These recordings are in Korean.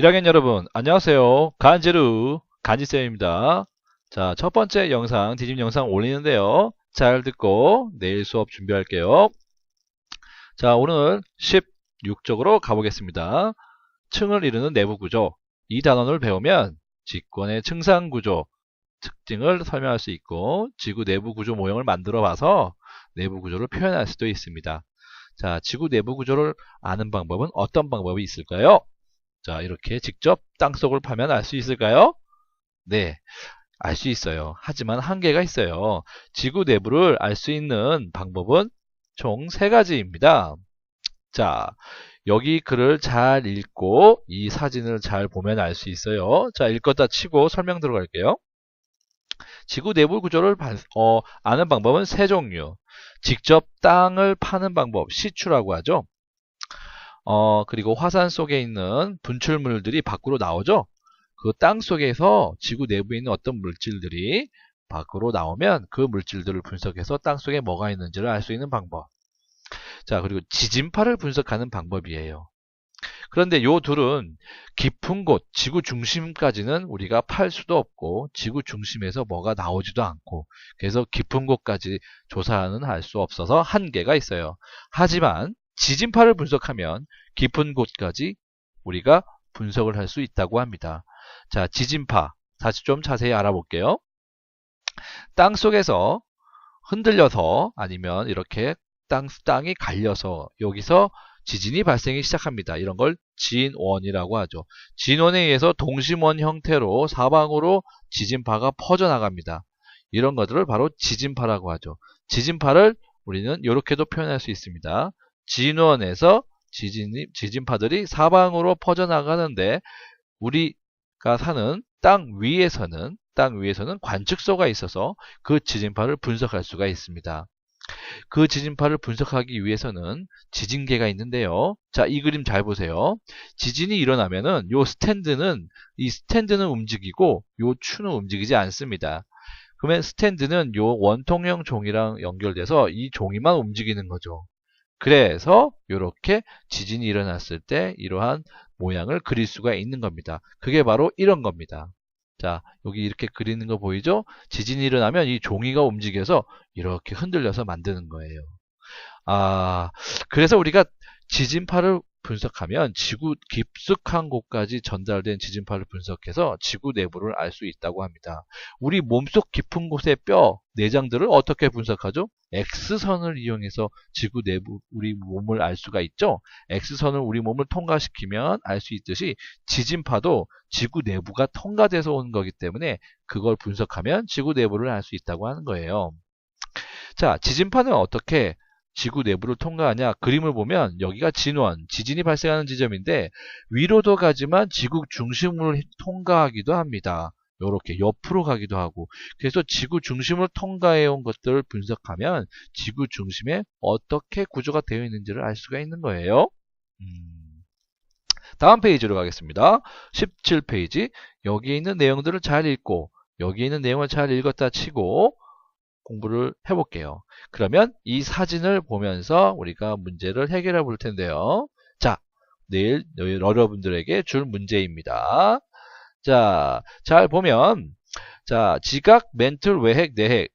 1학년 여러분 안녕하세요. 간지루 간지쌤입니다. 자 첫번째 영상 뒤집 영상 올리는데요. 잘 듣고 내일 수업 준비할게요. 자 오늘 16쪽으로 가보겠습니다. 층을 이루는 내부 구조. 이 단원을 배우면 직권의 층상 구조 특징을 설명할 수 있고 지구 내부 구조 모형을 만들어 봐서 내부 구조를 표현할 수도 있습니다. 자 지구 내부 구조를 아는 방법은 어떤 방법이 있을까요 자, 이렇게 직접 땅속을 파면 알 수 있을까요? 네, 알 수 있어요. 하지만 한계가 있어요. 지구 내부를 알 수 있는 방법은 총 세 가지입니다. 자, 여기 글을 잘 읽고 이 사진을 잘 보면 알 수 있어요. 자, 읽었다 치고 설명 들어갈게요. 지구 내부 구조를 어, 아는 방법은 세 종류. 직접 땅을 파는 방법, 시추라고 하죠. 어, 그리고 화산 속에 있는 분출물들이 밖으로 나오죠. 그 땅 속에서 지구 내부에 있는 어떤 물질들이 밖으로 나오면 그 물질들을 분석해서 땅 속에 뭐가 있는지를 알 수 있는 방법. 자, 그리고 지진파를 분석하는 방법이에요. 그런데 요 둘은 깊은 곳, 지구 중심까지는 우리가 팔 수도 없고 지구 중심에서 뭐가 나오지도 않고 그래서 깊은 곳까지 조사는 할 수 없어서 한계가 있어요. 하지만 지진파를 분석하면 깊은 곳까지 우리가 분석을 할 수 있다고 합니다. 자, 지진파 다시 좀 자세히 알아볼게요. 땅 속에서 흔들려서 아니면 이렇게 땅, 땅이 갈려서 여기서 지진이 발생이 시작합니다. 이런 걸 진원이라고 하죠. 진원에 의해서 동심원 형태로 사방으로 지진파가 퍼져나갑니다. 이런 것들을 바로 지진파라고 하죠. 지진파를 우리는 이렇게도 표현할 수 있습니다. 진원에서 지진, 지진파들이 사방으로 퍼져나가는데 우리가 사는 땅 위에서는 땅 위에서는 관측소가 있어서 그 지진파를 분석할 수가 있습니다. 그 지진파를 분석하기 위해서는 지진계가 있는데요. 자, 이 그림 잘 보세요. 지진이 일어나면은 요 스탠드는 이 스탠드는 움직이고 요 추는 움직이지 않습니다. 그러면 스탠드는 요 원통형 종이랑 연결돼서 이 종이만 움직이는 거죠. 그래서 이렇게 지진이 일어났을 때 이러한 모양을 그릴 수가 있는 겁니다. 그게 바로 이런 겁니다. 자, 여기 이렇게 그리는 거 보이죠? 지진이 일어나면 이 종이가 움직여서 이렇게 흔들려서 만드는 거예요. 아, 그래서 우리가 지진파를 분석하면 지구 깊숙한 곳까지 전달된 지진파를 분석해서 지구 내부를 알 수 있다고 합니다. 우리 몸속 깊은 곳의 뼈, 내장들을 어떻게 분석하죠? X선을 이용해서 지구 내부 우리 몸을 알 수가 있죠. X선을 우리 몸을 통과시키면 알 수 있듯이 지진파도 지구 내부가 통과돼서 온 거기 때문에 그걸 분석하면 지구 내부를 알 수 있다고 하는 거예요. 자, 지진파는 어떻게 지구 내부를 통과하냐 그림을 보면 여기가 진원, 지진이 발생하는 지점인데 위로도 가지만 지구 중심을 통과하기도 합니다. 이렇게 옆으로 가기도 하고 그래서 지구 중심을 통과해 온 것들을 분석하면 지구 중심에 어떻게 구조가 되어 있는지를 알 수가 있는 거예요. 음. 다음 페이지로 가겠습니다. 17페이지 여기에 있는 내용들을 잘 읽고 여기에 있는 내용을 잘 읽었다 치고 공부를 해볼게요. 그러면 이 사진을 보면서 우리가 문제를 해결해 볼 텐데요. 자, 내일 여러분들에게 줄 문제입니다. 자, 잘 보면 자, 지각, 멘틀, 외핵, 내핵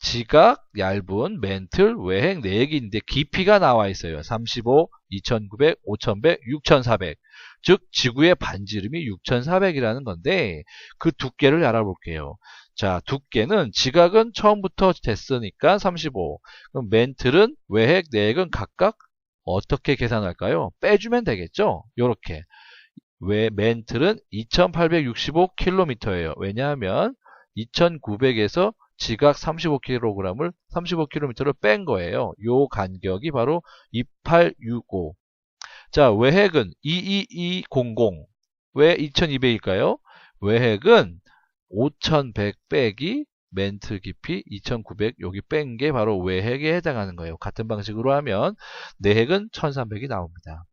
지각, 얇은, 멘틀, 외핵, 내핵이 있는데 깊이가 나와 있어요. 35, 2900, 5100, 6400. 즉 지구의 반지름이 6400이라는 건데 그 두께를 알아볼게요. 자, 두께는 지각은 처음부터 됐으니까 35. 그럼 멘틀은 외핵, 내핵은 각각 어떻게 계산할까요? 빼주면 되겠죠? 요렇게. 왜 멘틀은 2865km예요. 왜냐하면 2900에서 지각 35kg을 35km를 뺀 거예요. 요 간격이 바로 2865. 자, 외핵은 22200. 왜 2200일까요? 외핵은 5100 빼기 멘트 깊이 2900 여기 뺀 게 바로 외핵에 해당하는 거예요. 같은 방식으로 하면 내핵은 1300이 나옵니다.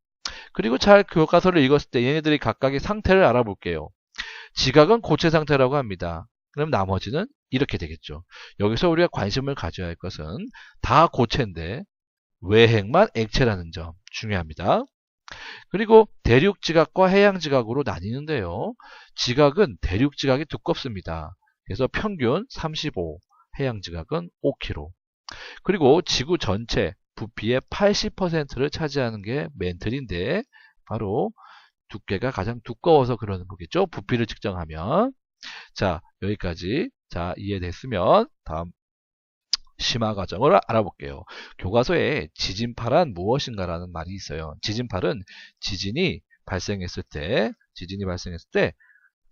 그리고 잘 교과서를 읽었을 때 얘네들이 각각의 상태를 알아볼게요. 지각은 고체 상태라고 합니다. 그럼 나머지는 이렇게 되겠죠. 여기서 우리가 관심을 가져야 할 것은 다 고체인데 외핵만 액체라는 점 중요합니다. 그리고 대륙 지각과 해양 지각으로 나뉘는데요. 지각은 대륙 지각이 두껍습니다. 그래서 평균 35, 해양 지각은 5km. 그리고 지구 전체 부피의 80%를 차지하는 게 멘틀인데 바로 두께가 가장 두꺼워서 그러는 거겠죠. 부피를 측정하면. 자, 여기까지. 자, 이해됐으면 다음 심화 과정을 알아볼게요. 교과서에 지진파란 무엇인가라는 말이 있어요. 지진파는 지진이 발생했을 때, 지진이 발생했을 때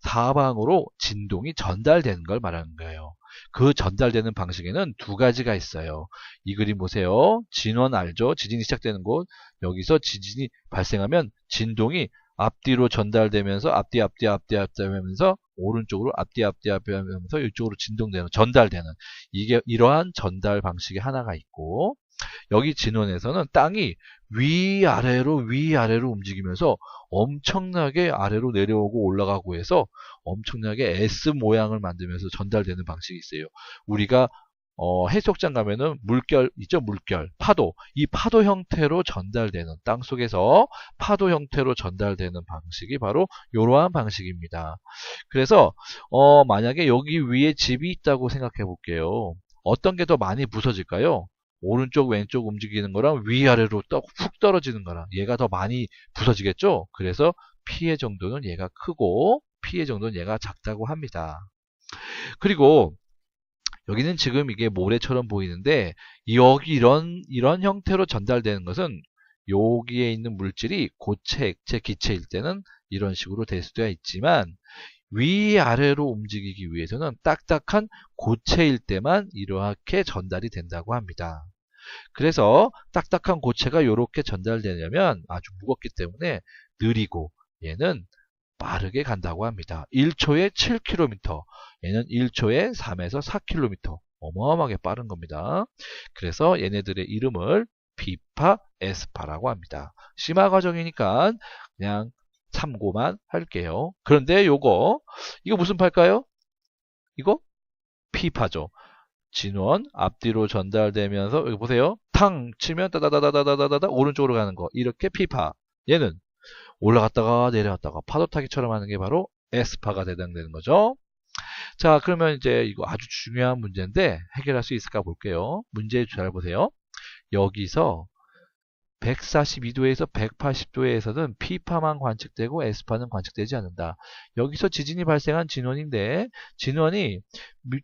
사방으로 진동이 전달되는 걸 말하는 거예요. 그 전달되는 방식에는 두 가지가 있어요. 이 그림 보세요. 진원 알죠? 지진이 시작되는 곳. 여기서 지진이 발생하면 진동이 앞뒤로 전달되면서 앞뒤 앞뒤 앞뒤 앞뒤 하면서 오른쪽으로 앞뒤 앞뒤 앞뒤 하면서 이쪽으로 진동되는 전달되는 이게 이러한 전달 방식이 하나가 있고 여기 진원에서는 땅이 위아래로 위아래로 움직이면서 엄청나게 아래로 내려오고 올라가고 해서 엄청나게 S 모양을 만들면서 전달되는 방식이 있어요. 우리가 어, 해수욕장 가면은 물결 있죠? 물결 파도. 이 파도 형태로 전달되는 땅 속에서 파도 형태로 전달되는 방식이 바로 이러한 방식입니다. 그래서 어, 만약에 여기 위에 집이 있다고 생각해 볼게요. 어떤 게 더 많이 부서질까요 오른쪽 왼쪽 움직이는 거랑 위아래로 훅 떨어지는 거랑 얘가 더 많이 부서지겠죠 그래서 피해 정도는 얘가 크고 피해 정도는 얘가 작다고 합니다 그리고 여기는 지금 이게 모래처럼 보이는데 여기 이런 이런 형태로 전달되는 것은 여기에 있는 물질이 고체, 액체, 기체일 때는 이런 식으로 될 수도 있지만 위아래로 움직이기 위해서는 딱딱한 고체일 때만 이렇게 전달이 된다고 합니다. 그래서 딱딱한 고체가 이렇게 전달되려면 아주 무겁기 때문에 느리고 얘는 빠르게 간다고 합니다. 1초에 7km, 얘는 1초에 3에서 4km. 어마어마하게 빠른 겁니다. 그래서 얘네들의 이름을 비파 에스파라고 합니다. 심화 과정이니까 그냥 참고만 할게요. 그런데 요거 이거 무슨 파일까요? 이거 피파죠. 진원 앞뒤로 전달되면서 여기 보세요. 탕 치면 따다다다다다다다 오른쪽으로 가는 거 이렇게 피파. 얘는 올라갔다가 내려갔다가 파도 타기처럼 하는 게 바로 에스파가 해당되는 거죠. 자, 그러면 이제 이거 아주 중요한 문제인데 해결할 수 있을까 볼게요. 문제 잘 보세요. 여기서 142도에서 180도에서는 P파만 관측되고 S파는 관측되지 않는다. 여기서 지진이 발생한 진원인데 진원이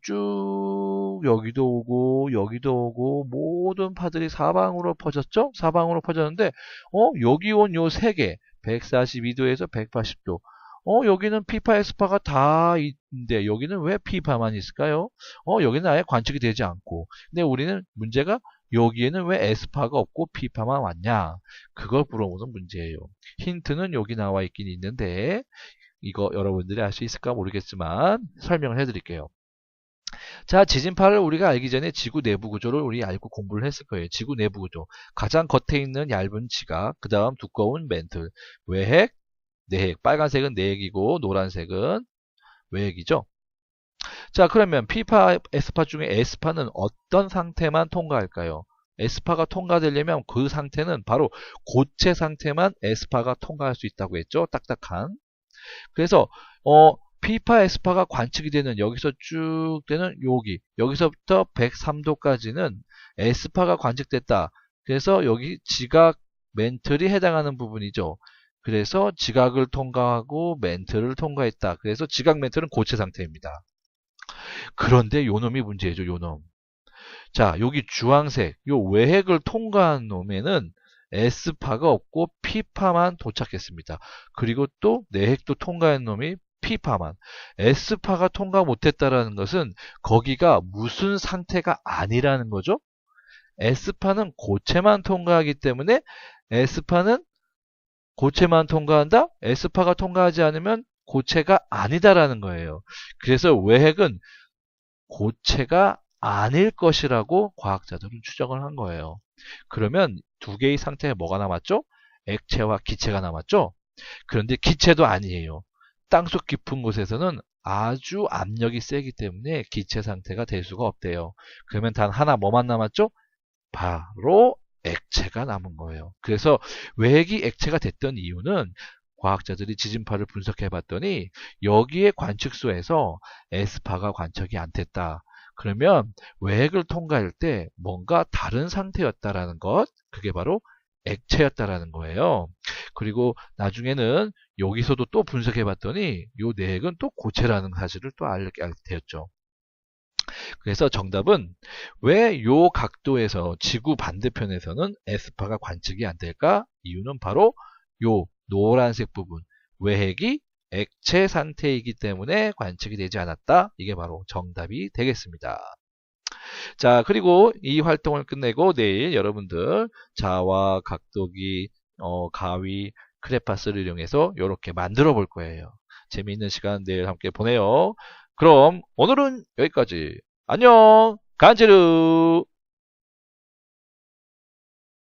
쭉 여기도 오고 여기도 오고 모든 파들이 사방으로 퍼졌죠? 사방으로 퍼졌는데 어 여기 온 요 세 개 142도에서 180도 어, 여기는 피파, 에스파가 다 있는데 여기는 왜 피파만 있을까요? 어, 여기는 아예 관측이 되지 않고. 근데 우리는 문제가 여기에는 왜 에스파가 없고 피파만 왔냐? 그걸 물어보는 문제예요. 힌트는 여기 나와 있긴 있는데 이거 여러분들이 알 수 있을까 모르겠지만 설명을 해드릴게요. 자, 지진파를 우리가 알기 전에 지구 내부 구조를 우리 알고 공부를 했을 거예요. 지구 내부 구조. 가장 겉에 있는 얇은 지각, 그 다음 두꺼운 멘틀, 외핵, 내핵. 빨간색은 내핵이고 노란색은 외핵이죠. 자 그러면 P파, S파 중에 S파는 어떤 상태만 통과할까요? S파가 통과되려면 그 상태는 바로 고체 상태만 S파가 통과할 수 있다고 했죠. 딱딱한. 그래서 어 P파, S파가 관측이 되는 여기서 쭉 되는 여기 여기서부터 103도까지는 S파가 관측됐다. 그래서 여기 지각 멘틀이 해당하는 부분이죠. 그래서 지각을 통과하고 멘트를 통과했다. 그래서 지각 멘트는 고체 상태입니다. 그런데 요놈이 문제죠. 요놈. 자, 여기 주황색, 요 외핵을 통과한 놈에는 S파가 없고 P파만 도착했습니다. 그리고 또 내핵도 통과한 놈이 P파만. S파가 통과 못했다라는 것은 거기가 무슨 상태가 아니라는 거죠. S파는 고체만 통과하기 때문에 S파는 고체만 통과한다? S파가 통과하지 않으면 고체가 아니다라는 거예요. 그래서 외핵은 고체가 아닐 것이라고 과학자들은 추정을 한 거예요. 그러면 두 개의 상태에 뭐가 남았죠? 액체와 기체가 남았죠? 그런데 기체도 아니에요. 땅속 깊은 곳에서는 아주 압력이 세기 때문에 기체 상태가 될 수가 없대요. 그러면 단 하나 뭐만 남았죠? 바로 액체가 남은 거예요. 그래서 외핵이 액체가 됐던 이유는 과학자들이 지진파를 분석해 봤더니 여기에 관측소에서 S파가 관측이 안 됐다. 그러면 외핵을 통과할 때 뭔가 다른 상태였다라는 것, 그게 바로 액체였다라는 거예요. 그리고 나중에는 여기서도 또 분석해 봤더니 요 내핵은 또 고체라는 사실을 또 알게 되었죠. 그래서 정답은 왜 요 각도에서 지구 반대편에서는 S파가 관측이 안 될까? 이유는 바로 요 노란색 부분 외핵이 액체 상태이기 때문에 관측이 되지 않았다. 이게 바로 정답이 되겠습니다. 자, 그리고 이 활동을 끝내고 내일 여러분들 자와 각도기, 어, 가위, 크레파스를 이용해서 이렇게 만들어 볼 거예요. 재미있는 시간 내일 함께 보내요. 그럼 오늘은 여기까지. 안녕! 간지르!